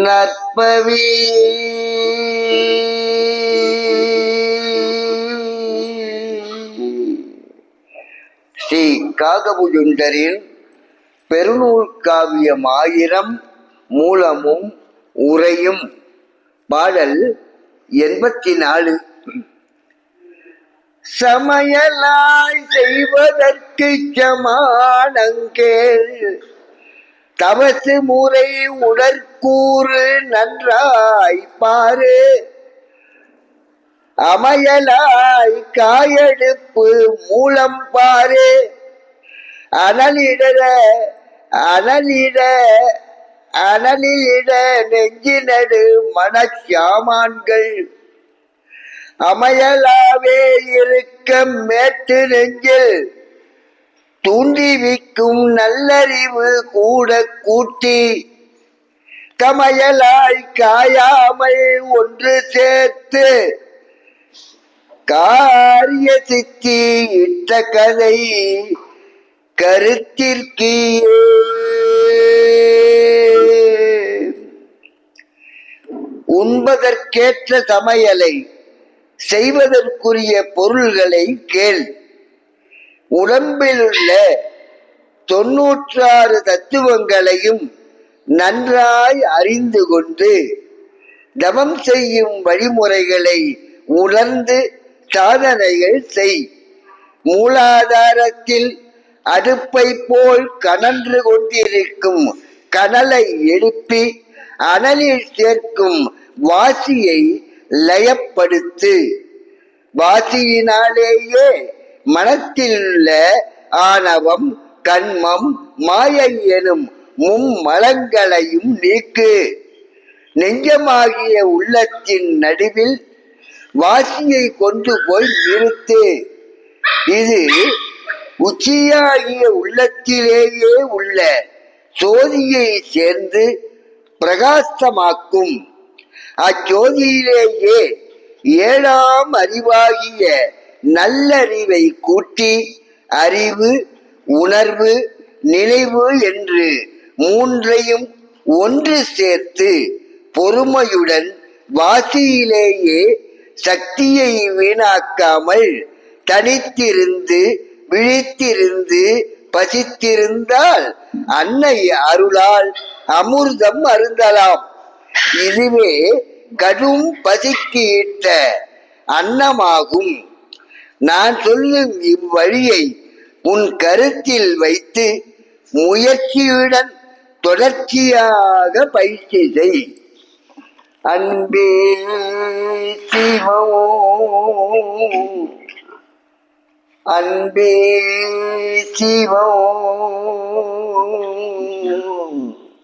நற்பவி. ஸ்ரீ காகபுஜுண்டரின் பெருநூல் காவியம் ஆயிரம் மூலமும் உரையும் பாடல் எண்பத்தி நாலு சமையலாய் செய்வதற்கு சமானங்கேள். தவசு முறை உடற்கூறு நன்றாய் பாரு. அமையலாய் காயெடுப்பு மூலம் பாரு. அனலிட அனலிட அனலிட நெஞ்சினடு மனச்சாமான்கள். அமையலாவே இருக்க மேட்டு நெஞ்சில். தூண்டிவிக்கும் நல்லறிவு கூட கூட்டி கமையலாய் காயாமல் ஒன்று சேர்த்து காரிய சித்தி இட்ட கதை கருத்திற்கியே. உண்பதற்கேற்ற சமையலை செய்வதற்குரிய பொருள்களை கேள். உடம்பிலுள்ள தொன்னூற்றாறு தத்துவங்களையும் நன்றாய் அறிந்து கொண்டு தவம் செய்யும் வழிமுறைகளை உணர்ந்து சாதனைகள் செய். மூலாதாரத்தில் அடுப்பை போல் கனன்று கொண்டிருக்கும் கனலை எழுப்பி அனலில் சேர்க்கும் வாசியை லயப்படுத்து. வாசியினாலேயே மனத்தில் உள்ள ஆணவம் கண்மம் மாயை எனும் மும்மலங்களையும் நீக்கு. நெஞ்சமாகிய உள்ளத்தின் நடுவில் வாசியை கொண்டு போய் நிறுத்து. இது உச்சியாகிய உள்ளத்திலேயே உள்ள சோதியை சேர்ந்து பிரகாசமாக்கும். அச்சோதியிலேயே ஏழாம் அறிவாகிய நல்லறிவை கூட்டி அறிவு உணர்வு நினைவு என்று மூன்றையும் ஒன்று சேர்த்து பொறுமையுடன் வாசியிலேயே சக்தியை வீணாக்காமல் தனித்திருந்து விழித்திருந்து பசித்திருந்தால் அன்னை அருளால் அமிர்தம் அருந்தலாம். இதுவே கடும் பசிக்கு இட்ட அன்னமாகும். நான் சொல்லும் இவ்வழியை உன் கருத்தில் வைத்து முயற்சியுடன் தொடர்ச்சியாக பயிற்சி செய். அன்பே சிவோ அன்பே சிவோ